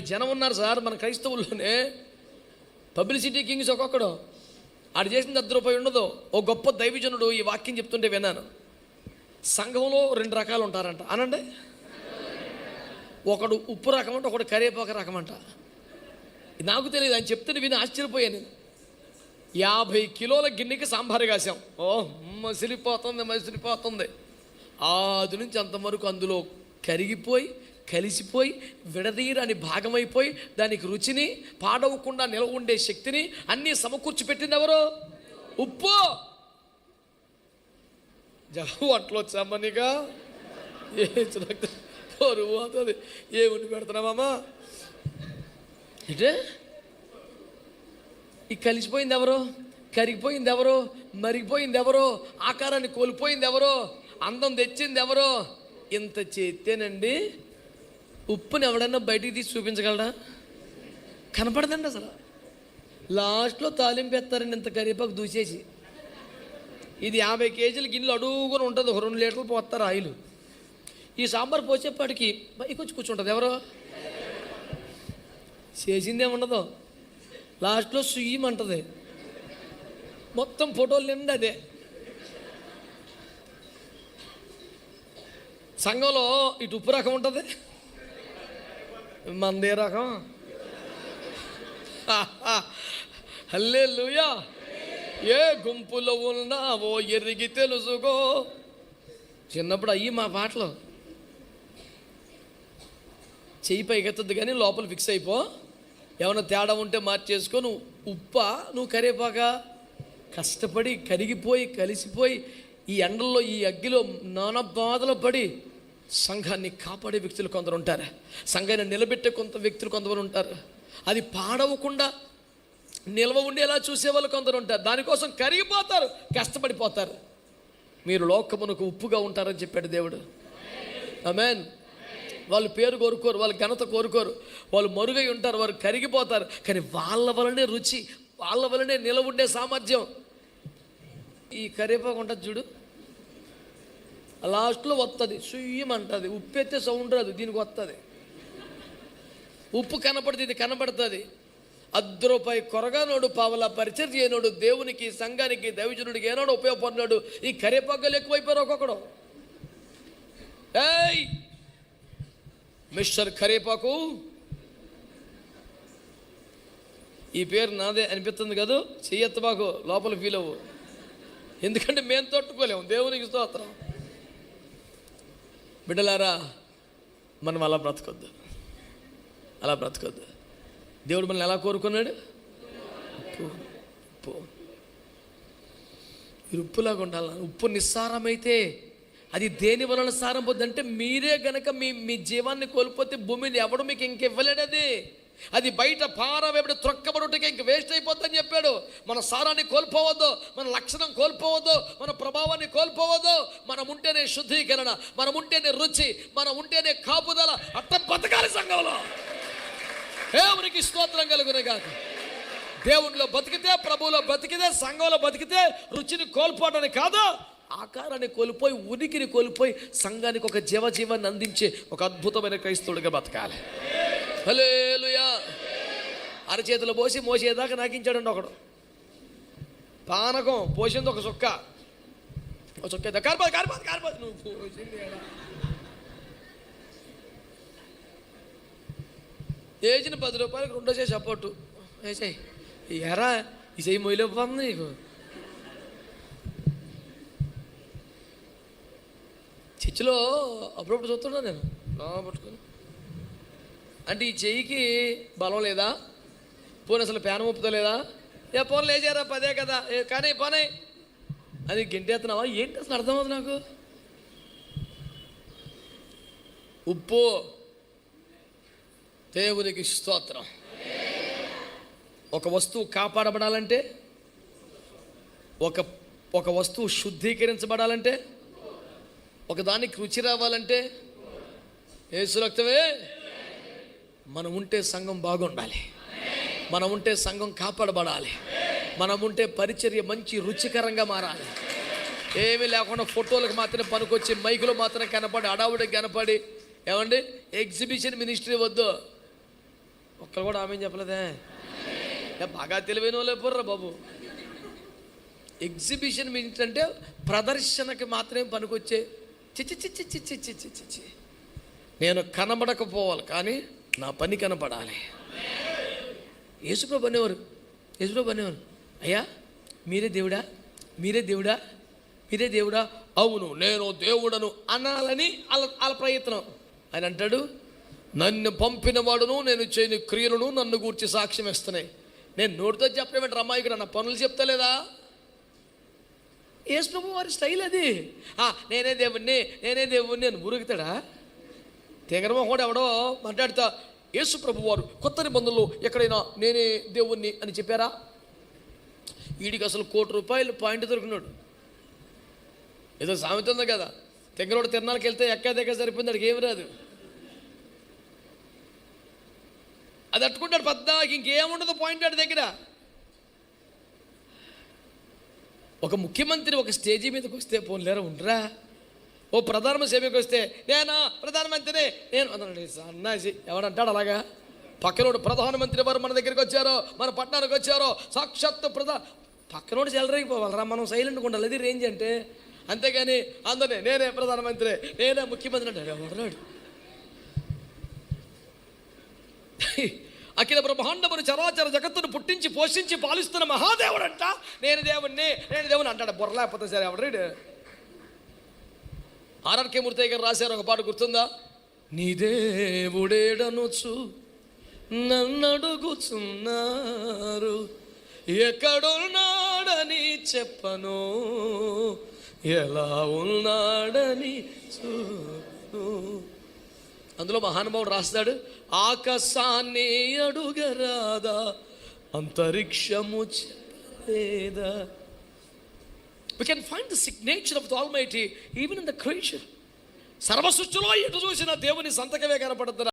జనం ఉన్నారు సార్ మన క్రైస్తవుల్లోనే. పబ్లిసిటీ కింగ్స్ ఒక్కొక్కడు. ఆడు చేసిన అర్ధ ఉండదు. ఓ గొప్ప దైవజనుడు ఈ వాక్యం చెప్తుంటే విన్నాను. సంఘంలో రెండు రకాలు ఉంటారంట. అనండి? ఒకడు ఉప్పు రకం అంట ఒకడు కరేపాక రకం అంట. నాకు తెలియదు ఆయన చెప్తుంటే విని ఆశ్చర్యపోయాను యాభై కిలోల గిన్నెకి సాంబార్ కాసాం ఓ మసిలిపోతుంది మసిలిపోతుంది. ఆది నుంచి అంతవరకు అందులో కరిగిపోయి కలిసిపోయి విడదీయరాని భాగమైపోయి దానికి రుచిని పాడవకుండా నిలవ ఉండే శక్తిని అన్నీ సమకూర్చి పెట్టింది ఎవరు? ఉప్పు! జలం అట్లా వచ్చామనిగా ఏ పరువు అవుతుంది ఏముండి పెడుతున్నామమ్మా ఈ కలిసిపోయింది ఎవరు? కరిగిపోయింది ఎవరు? మరిగిపోయింది ఎవరు? ఆకారాన్ని కోల్పోయింది ఎవరు? అందం తెచ్చింది ఎవరు? ఇంత చేతేనండి ఉప్పుని ఎవడన్నా బయటికి తీసి చూపించగలరా కనపడదండి అసలు. లాస్ట్లో తాలింపు ఎత్తారండి ఇంత కరివేపాకు దూసేసి. ఇది యాభై కేజీల గిన్నెలు అడుగుని ఉంటుంది ఒక రెండు లీటర్లు పోస్తారు ఆయిల్. ఈ సాంబార్ పోసేపాటికి పైకి వచ్చి కూర్చుంటుంది ఎవరో? చేసిందేముండదు లాస్ట్లో సుయ్యమంటది మొత్తం ఫోటోలు నిండి అదే. సంఘంలో ఇటు ఉప్పు రకం ఉంటుంది. మందే రకం హల్లే ఏ గుంపులో ఉన్నావో ఎరిగి తెలుసుకో. చిన్నప్పుడు అయ్యి మా పాటలు. చెయ్యి పైకెత్తద్దు కానీ లోపల ఫిక్స్ అయిపో. ఏమైనా తేడా ఉంటే మార్చేసుకో. నువ్వు ఉప్ప నువ్వు కరేపాక కష్టపడి కరిగిపోయి కలిసిపోయి ఈ ఎండల్లో ఈ అగ్గిలో నానా బాధలు పడి సంఘాన్ని కాపాడే వ్యక్తులు కొందరు ఉంటారు. సంఘాన్ని నిలబెట్టే కొంత వ్యక్తులు కొందరు ఉంటారు. అది పాడవకుండా నిల్వ ఉండేలా చూసేవాళ్ళు కొందరు ఉంటారు. దానికోసం కరిగిపోతారు కష్టపడిపోతారు. మీరు లోకమునకు ఉప్పుగా ఉంటారని చెప్పాడు దేవుడు. అమెన్ వాళ్ళు పేరు కోరుకోరు వాళ్ళు ఘనత కోరుకోరు. వాళ్ళు మరుగై ఉంటారు వారు కరిగిపోతారు. కానీ వాళ్ళ వలనే రుచి వాళ్ళ వలనే నిలవుండే సామర్థ్యం. ఈ కరివేపాకు ఉంటుంది చూడు. లాస్ట్లో వస్తుంది సుయ్యమంటుంది ఉప్పు ఎత్తే సౌండ్ రాదు. దీనికి వస్తుంది ఉప్పు కనపడుతుంది ఇది కనపడుతుంది. అర్ధ రూపాయి కొరగానోడు పావల పరిచయం చేయనోడు దేవునికి సంఘానికి దైవజనుడికి ఏనాడు ఉపయోగపడినాడు. ఈ కరివేపాకులు ఎక్కువైపోయారు ఒక్కొక్కడు. ఏయ్! మిస్టర్ కరేపాకు. ఈ పేరు నాదే అనిపిస్తుంది కదా. చెయ్యత్తబాకు లోపల ఫీల్ అవ్వు. ఎందుకంటే మేము తట్టుకోలేము. దేవునికి స్తోత్రం. బిడ్డలారా మనం అలా బ్రతకొద్దు. అలా బ్రతకొద్దు. దేవుడు మనల్ని ఎలా కోరుకున్నాడు? ఉప్పు ఉప్పు. మీరు ఉప్పులాగా ఉండాలి? ఉప్పు నిస్సారమైతే అది దేని వలన సారం పొందంటే మీరే గనక మీ మీ జీవాన్ని కోల్పోతే భూమిని ఎవడు మీకు ఇంక ఇవ్వలేడు అది బయట పారవేపుడు త్రొక్కబడుటకి ఇంక వేస్ట్ అయిపోద్దని చెప్పాడు. మన సారాన్ని కోల్పోవద్దు మన లక్షణం కోల్పోవద్దు మన ప్రభావాన్ని కోల్పోవద్దు. మనం ఉంటేనే శుద్ధీకరణ మనం ఉంటేనే రుచి మనం ఉంటేనే కాపుదల. అట్ట బతకాలి సంఘంలో. దేవునికి స్తోత్రం కలుగునే కాదు దేవునిలో బతికితే ప్రభువులో బతికితే సంఘంలో బతికితే రుచిని కోల్పోవడానికి కాదు ఆకారాన్ని కోల్పోయి ఉనికిని కోల్పోయి సంఘానికి ఒక జీవజీవాన్ని అందించే ఒక అద్భుతమైన క్రైస్తవుడిగా బతకాలి. హలేలుయా అరచేతులు పోసి మోసేదాకా నాకించాడండి ఒకడు. పానకం పోసింది ఒక చుక్క. ఒక చుక్క అయితే కారిపోదు కారిపోదు కారిపోదు నువ్వు పోసింది వేసిన పది రూపాయలకు రెండో చేసి సపోర్టు వేసాయి ఎరా ఈ చెయ్యి మొయ్యలేకపోతుంది నీకు? చర్చిలో అప్పుడప్పుడు చూస్తున్నా నేను. పట్టుకొని. అంటే ఈ చెయ్యికి బలం లేదా? పోనీ అసలు పేన ఊపుతా లేదా? ఏ పోను లేచారా పదే కదా. ఏ కానీ పోనీ. అది గెంటేస్తున్నావా? ఏంటి అసలు అర్థమవుతుంది నాకు? ఉప్పు. దేవునికి స్తోత్రం. ఒక వస్తువు కాపాడబడాలంటే ఒక ఒక వస్తువు శుద్ధీకరించబడాలంటే ఒకదానికి రుచి రావాలంటే ఏసు రక్తమే. మనం ఉంటే సంఘం బాగుండాలి. మనం ఉంటే సంఘం కాపాడబడాలి. మనం ఉంటే పరిచర్య మంచి రుచికరంగా మారాలి. ఏమీ లేకుండా ఫోటోలకు మాత్రమే పనికొచ్చి మైకులో మాత్రం కనపడి అడావుడికి కనపడి ఏమండి? ఎగ్జిబిషన్ మినిస్ట్రీ వద్దు. ఒక్కరు కూడా ఆమె చెప్పలేదే? బాగా తెలివైన వాళ్ళే పోర్రా బాబు. ఎగ్జిబిషన్ మినిస్ట్రీ అంటే ప్రదర్శనకి మాత్రమే పనికొచ్చే చిచ్చి చిచ్చి చిచ్చి చిచ్చి చిచ్చి నేను కనబడకపోవాలి కానీ నా పని కనపడాలి. యేసుప్రభు అనేవారు. యేసుప్రభు అనేవారు. అయ్యా మీరే దేవుడా? మీరే దేవుడా? మీరే దేవుడా? అవును నేను దేవుడను అనాలని వాళ్ళ వాళ్ళ ప్రయత్నం. ఆయన అంటాడు నన్ను పంపిన వాడును నేను చేయని క్రియలను నన్ను గూర్చి సాక్ష్యం ఇస్తున్నాయి నేను నోటితో చెప్పడం రమ్మాయికి నా పనులు చెప్తలేదా? యేసు ప్రభు వారి స్టైల్ అది. నేనే దేవుణ్ణి నేనే దేవుణ్ణి అని మురుగుతాడా? తెగరమోహోడు ఎవడో మాట్లాడతా యేసు ప్రభు వారు కొత్త నిబంధనలు ఎక్కడైనా నేనే దేవుణ్ణి అని చెప్పారా? వీడికి అసలు కోటి రూపాయలు పాయింట్ దొరికినాడు. ఏదో సామెత ఉంది కదా తెంగరోడు తిరణాలకు వెళ్తే ఎక్క దగ్గర సరిపోయింది అడికి ఏమి రాదు. అది అట్టుకుంటాడు పెద్ద ఇంకేముండదు పాయింట్ ఆడి దగ్గర. ఒక ముఖ్యమంత్రి ఒక స్టేజీ మీదకి వస్తే పోన్లేరా ఉండరా? ఓ ప్రధాన సేవకి వస్తే నేనా? ప్రధానమంత్రినే? నేను అన్నాడు ఎవడంటాడు అలాగా? పక్కనోడు ప్రధానమంత్రి వారు మన దగ్గరికి వచ్చారో మన పట్టణానికి వచ్చారో సాక్షాత్తు ప్రధా పక్కనోడు చెలరేగిపోవాలరా మనం సైలెంట్గా ఉండాలి. అది రేంజ్ అంటే. అంతేగాని అందరినీ నేనే ప్రధానమంత్రి నేనే ముఖ్యమంత్రి అంటాడు ఎవడన్నాడు అఖిల బ్రహ్మాండమును చరాచర జగత్తును పుట్టించి పోషించి పాలిస్తున్న మహాదేవుడంట. నేను దేవుణ్ణి నేను దేవుని అంటాడు. బుర్ర లేకపోతే సరే ఎవడు ఆర్ఆర్కే మూర్తయ్య గారు రాశారు ఒక పాట గుర్తుందా? నీ దేవుడేడనుచు నన్నడుగుచున్నారు. ఎక్కడున్నాడని చెప్పను ఎలా ఉన్నాడని చూను అందులో మహానుభావుడు రాస్తాడు ఆకాశాన్ని అడుగరాదా అంతరిక్షము చెప్పలేదా we can find the signature of the Almighty even in the creation సర్వ సృష్టిలో ఎటు చూసిన దేవుని సంతకమే కనపడుతున్నా